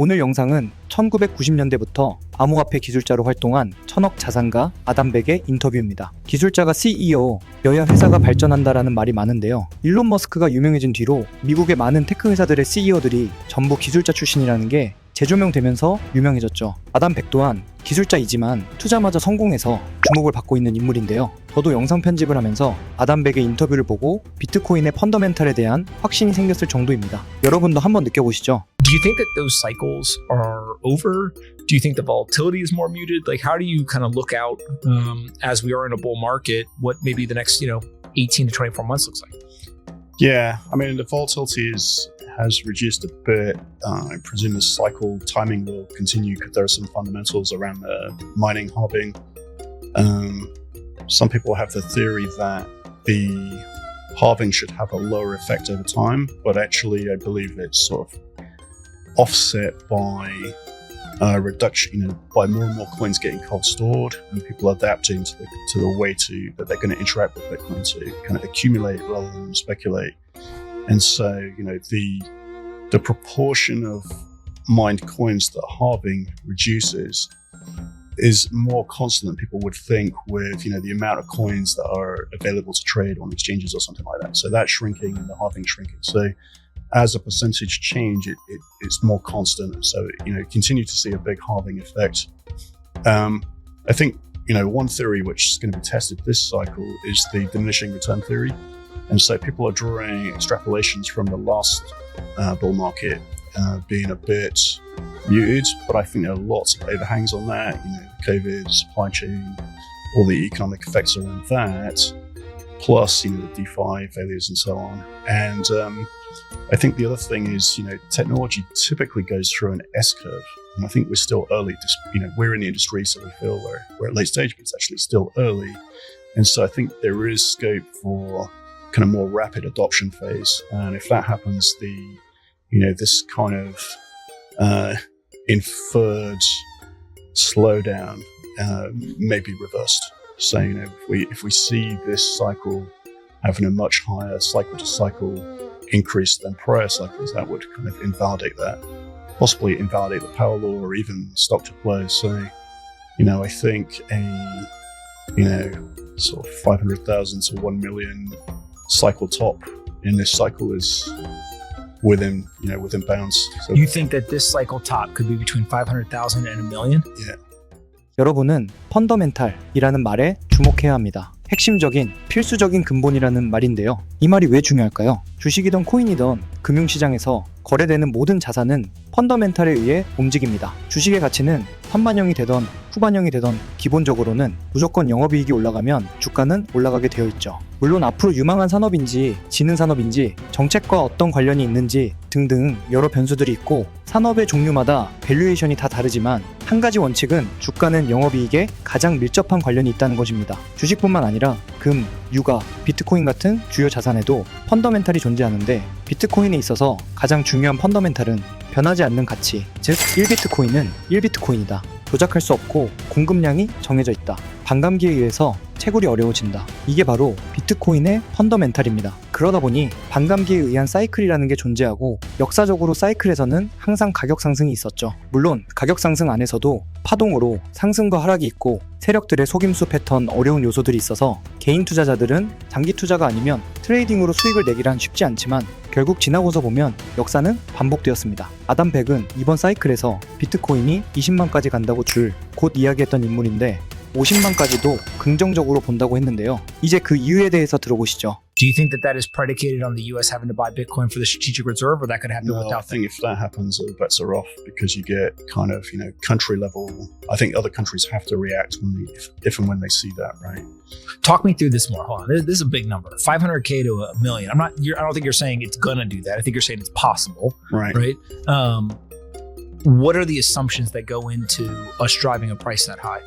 오늘 영상은 1990년대부터 암호화폐 기술자로 활동한 천억 자산가 아담백의 인터뷰입니다. 기술자가 CEO, 여야 회사가 발전한다라는 말이 많은데요. 일론 머스크가 유명해진 뒤로 미국의 많은 테크 회사들의 CEO들이 전부 기술자 출신이라는 게 재조명되면서 유명해졌죠. 아담백 또한 기술자이지만 투자마저 성공해서 주목을 받고 있는 인물인데요. 저도 영상 편집을 하면서 아담백의 인터뷰를 보고 비트코인의 펀더멘탈에 대한 확신이 생겼을 정도입니다. 여러분도 한번 느껴보시죠. Do you think that those cycles are over? Do you think the volatility is more muted? Like, how do you kind of look out um, as we are in a bull market? What maybe the next, you know, 18 to 24 months looks like? Yeah, I mean the volatility is has reduced a bit. Uh, I presume the cycle timing will continue because there are some fundamentals around the mining halving. Um, some people have the theory that the halving should have a lower effect over time, but actually, I believe it's sort of offset by uh, reduction, by more and more coins getting cold stored and people adapting to the to the way to that they're going to interact with Bitcoin to kind of accumulate rather than speculate. And so, you know, the the proportion of mined coins that halving reduces is more constant than people would think with you know the amount of coins that are available to trade on exchanges or something like that. So that's shrinking and the halving shrinking. So as a percentage change, it, it, it's more constant. So you know, continue to see a big halving effect. Um, I think you know one theory which is going to be tested this cycle is the diminishing return theory, and so people are drawing extrapolations from the last uh, bull market uh, being a bit muted, but I think there are lots of overhangs on that. You know, COVID, supply chain, all the economic effects around that, plus you know the DeFi failures and so on. And um, I think the other thing is, you know, technology typically goes through an S curve. And I think we're still early. You know, we're in the industry, so we feel we're, we're at late stage, but it's actually still early. And so I think there is scope for kind of more rapid adoption phase. And if that happens, the, you know, this kind of uh, inferred slowdown uh, may be reversed. So, you know, if we, if we see this cycle having a much higher cycle to cycle increase than prior cycles, that would kind of invalidate that, possibly invalidate the power law or even stock to flow. So, you know, I think a, you know, sort of 500,000 to 1 million cycle top in this cycle is within, you know, within bounds. So, You think that this cycle top could be between 500,000 and a million? yeah. 여러분은 펀더멘탈이라는 말에 주목해야 합니다. 핵심적인 필수적인 근본이라는 말인데요. 이 말이 왜 중요할까요? 주식이던 코인이던 금융시장에서 거래되는 모든 자산은 펀더멘탈에 의해 움직입니다. 주식의 가치는 선반영이 되던 후반영이 되던 기본적으로는 무조건 영업이익이 올라가면 주가는 올라가게 되어 있죠. 물론 앞으로 유망한 산업인지 지는 산업인지 정책과 어떤 관련이 있는지 등등 여러 변수들이 있고 산업의 종류마다 밸류에이션이 다 다르지만 한 가지 원칙은 주가는 영업이익에 가장 밀접한 관련이 있다는 것입니다. 주식뿐만 아니라 금, 유가, 비트코인 같은 주요 자산에도 펀더멘탈이 존재하는데 비트코인에 있어서 가장 중요한 펀더멘탈은 변하지 않는 가치, 즉 1비트코인은 1비트코인이다. 조작할 수 없고 공급량이 정해져 있다. 반감기에 의해서 채굴이 어려워진다. 이게 바로 비트코인의 펀더멘탈입니다. 그러다 보니 반감기에 의한 사이클이라는 게 존재하고 역사적으로 사이클에서는 항상 가격 상승이 있었죠. 물론 가격 상승 안에서도 파동으로 상승과 하락이 있고 세력들의 속임수 패턴 어려운 요소들이 있어서 개인 투자자들은 장기 투자가 아니면 트레이딩으로 수익을 내기란 쉽지 않지만 결국 지나고서 보면 역사는 반복되었습니다. 아담 백은 이번 사이클에서 비트코인이 20만까지 간다고 줄 곧 이야기했던 인물인데 50만까지도 긍정적으로 본다고 했는데요. 이제 그 이유에 대해서 들어보시죠. Do you think that that is predicated on the U.S. having to buy Bitcoin for the strategic reserve, or that could happen No, I without that? think if that happens, all bets are off because you get kind of, you know, country level. I think other countries have to react when they, if, if and when they see that, right? Talk me through this more. Hold on. This, this is a big number. 500k to a million. I'm not. You're, I don't think you're saying it's gonna do that. I think you're saying it's possible, Right. right? Um, what are the assumptions that go into us driving a price that high?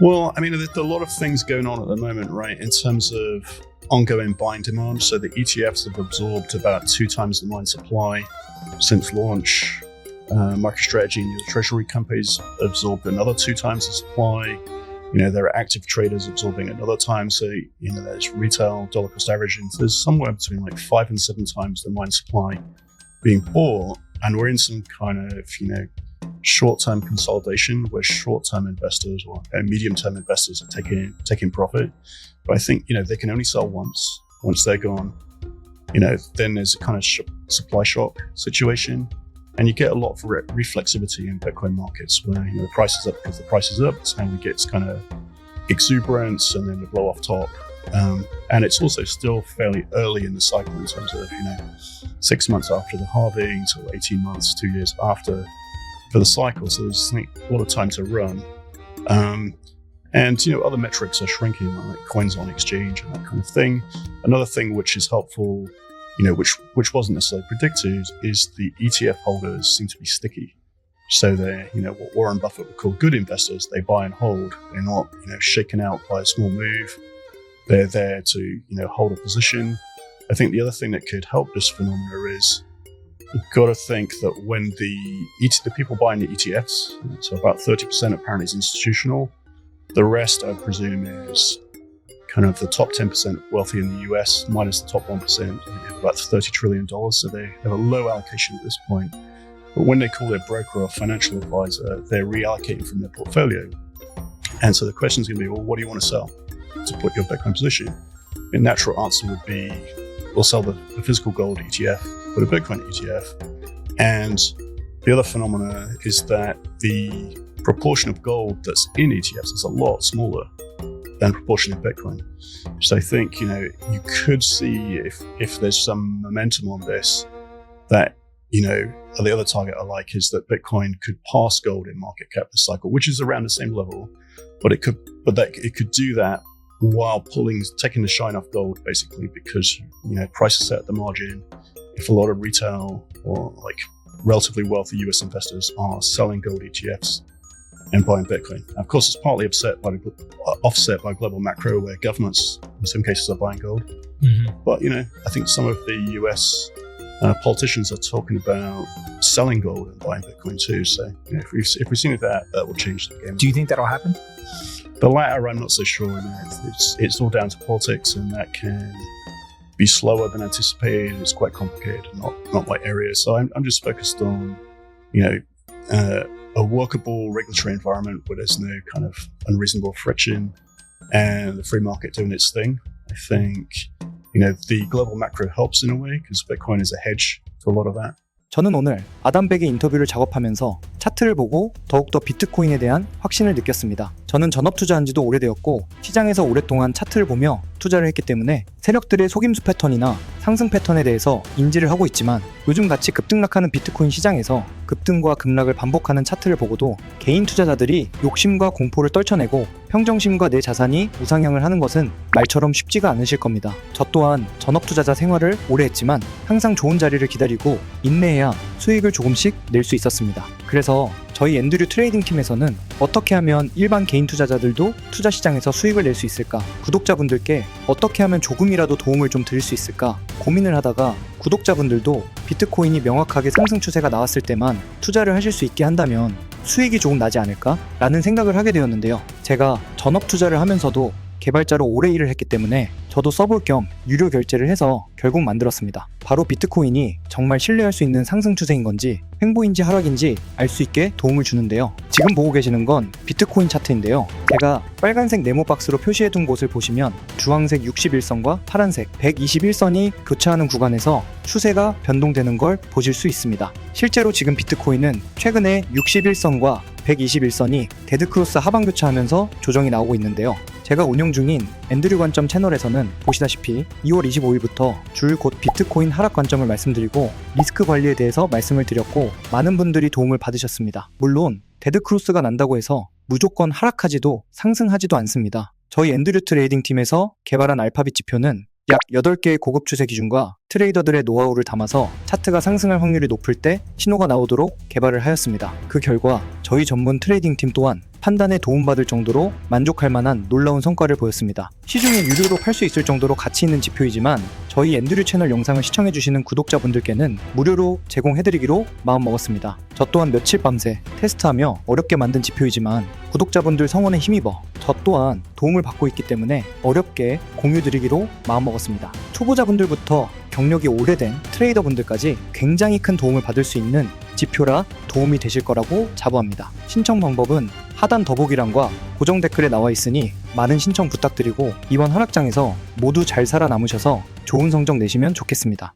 Well, I mean, there's a lot of things going on at the moment, right, in terms of ongoing buying demand. So the ETFs have absorbed about two times the mine supply since launch. Uh, MicroStrategy and your treasury companies absorbed another two times the supply. You know, there are active traders absorbing another time. So, you know, there's retail dollar cost averaging. So there's somewhere between like five and seven times the mine supply being bought. and we're in some kind of you know short-term consolidation where short-term investors or medium-term investors are taking taking profit. But I think you know they can only sell once. Once they're gone, you know, then there's a kind of sh- supply shock situation, and you get a lot of re- reflexivity in Bitcoin markets where you know the price is up because the price is up, and we get kind of exuberance, and then the blow off top. Um, and it's also still fairly early in the cycle in terms of you know six months after the halving to 18 months, two years after for the cycle. So there's a lot of time to run. Um, and you know other metrics are shrinking, like coins on exchange and that kind of thing. Another thing which is helpful, you know, which which wasn't necessarily predicted, is the ETF holders seem to be sticky. So they're, you know, what Warren Buffett would call good investors. They buy and hold. They're not, you know, shaken out by a small move. They're there to, you know, hold a position. I think the other thing that could help this phenomena is you've got to think that when the the people buying the ETFs, so about 30% apparently is institutional, the rest I presume is kind of the top 10% wealthy in the US minus the top 1%, they have about $30 trillion. So they have a low allocation at this point. But when they call their broker or financial advisor, they're reallocating from their portfolio. And so the question is going to be, well, what do you want to sell to put your Bitcoin position? The natural answer would be, we'll sell the, the physical gold ETF, put a Bitcoin ETF. And the other phenomena is that the proportion of gold that's in ETFs is a lot smaller than proportion of Bitcoin. So I think, you know, you could see if if there's some momentum on this that, you know, the other target I like is that Bitcoin could pass gold in market cap this cycle, which is around the same level, but it could but that it could do that while pulling taking the shine off gold basically because you know prices set at the margin. If a lot of retail or like relatively wealthy US investors are selling gold ETFs and buying Bitcoin. Of course, it's partly upset by the, uh, offset by global macro, where governments, in some cases, are buying gold. But you know, I think some of the U.S. Uh, politicians are talking about selling gold and buying Bitcoin too. So you know, if we if we see that, that will change the game. Do you think that'll happen? The latter, I'm not so sure. It's it's all down to politics, and that can be slower than anticipated. It's quite complicated, not not my area. So I'm I'm just focused on, you know. Uh, a workable regulatory environment where there's no kind of unreasonable friction and the free market doing its thing. I think, you know, the global macro helps in a way because Bitcoin is a hedge to a lot of that. 저는 오늘 아담백의 인터뷰를 작업하면서 차트를 보고 더욱더 비트코인에 대한 확신을 느꼈습니다. 저는 전업 투자한 지도 오래되었고 시장에서 오랫동안 차트를 보며 투자를 했기 때문에 세력들의 속임수 패턴이나 상승 패턴에 대해서 인지를 하고 있지만 요즘 같이 급등락하는 비트코인 시장에서 급등과 급락을 반복하는 차트를 보고도 개인 투자자들이 욕심과 공포를 떨쳐내고 평정심과 내 자산이 우상향을 하는 것은 말처럼 쉽지가 않으실 겁니다. 저 또한 전업 투자자 생활을 오래 했지만 항상 좋은 자리를 기다리고 인내해야 수익을 조금씩 낼 수 있었습니다. 그래서 저희 앤드류 트레이딩 팀에서는 어떻게 하면 일반 개인 투자자들도 투자 시장에서 수익을 낼 수 있을까? 구독자분들께 어떻게 하면 조금이라도 도움을 좀 드릴 수 있을까? 고민을 하다가 구독자분들도 비트코인이 명확하게 상승 추세가 나왔을 때만 투자를 하실 수 있게 한다면 수익이 조금 나지 않을까? 라는 생각을 하게 되었는데요. 제가 전업 투자를 하면서도 개발자로 오래 일을 했기 때문에 저도 써볼 겸 유료 결제를 해서 결국 만들었습니다. 바로 비트코인이 정말 신뢰할 수 있는 상승 추세인 건지 횡보인지 하락인지 알 수 있게 도움을 주는데요. 지금 보고 계시는 건 비트코인 차트인데요. 제가 빨간색 네모 박스로 표시해 둔 곳을 보시면 주황색 61선과 파란색 121선이 교차하는 구간에서 추세가 변동되는 걸 보실 수 있습니다. 실제로 지금 비트코인은 최근에 61선과 121선이 데드크로스 하방 교차하면서 조정이 나오고 있는데요. 제가 운영 중인 앤드류 관점 채널에서는 보시다시피 2월 25일부터 줄 곧 비트코인 하락 관점을 말씀드리고 리스크 관리에 대해서 말씀을 드렸고 많은 분들이 도움을 받으셨습니다. 물론 데드크로스가 난다고 해서 무조건 하락하지도 상승하지도 않습니다. 저희 앤드류 트레이딩 팀에서 개발한 알파빗 지표는 약 8개의 고급 추세 기준과 트레이더들의 노하우를 담아서 차트가 상승할 확률이 높을 때 신호가 나오도록 개발을 하였습니다. 그 결과 저희 전문 트레이딩 팀 또한 판단에 도움받을 정도로 만족할 만한 놀라운 성과를 보였습니다. 시중에 유료로 팔 수 있을 정도로 가치 있는 지표이지만 저희 앤드류 채널 영상을 시청해주시는 구독자분들께는 무료로 제공해드리기로 마음먹었습니다. 저 또한 며칠 밤새 테스트하며 어렵게 만든 지표이지만 구독자분들 성원에 힘입어 저 또한 도움을 받고 있기 때문에 어렵게 공유드리기로 마음먹었습니다. 초보자분들부터 경력이 오래된 트레이더분들까지 굉장히 큰 도움을 받을 수 있는 지표라 도움이 되실 거라고 자부합니다. 신청 방법은 하단 더보기란과 고정 댓글에 나와 있으니 많은 신청 부탁드리고 이번 한학장에서 모두 잘 살아남으셔서 좋은 성적 내시면 좋겠습니다.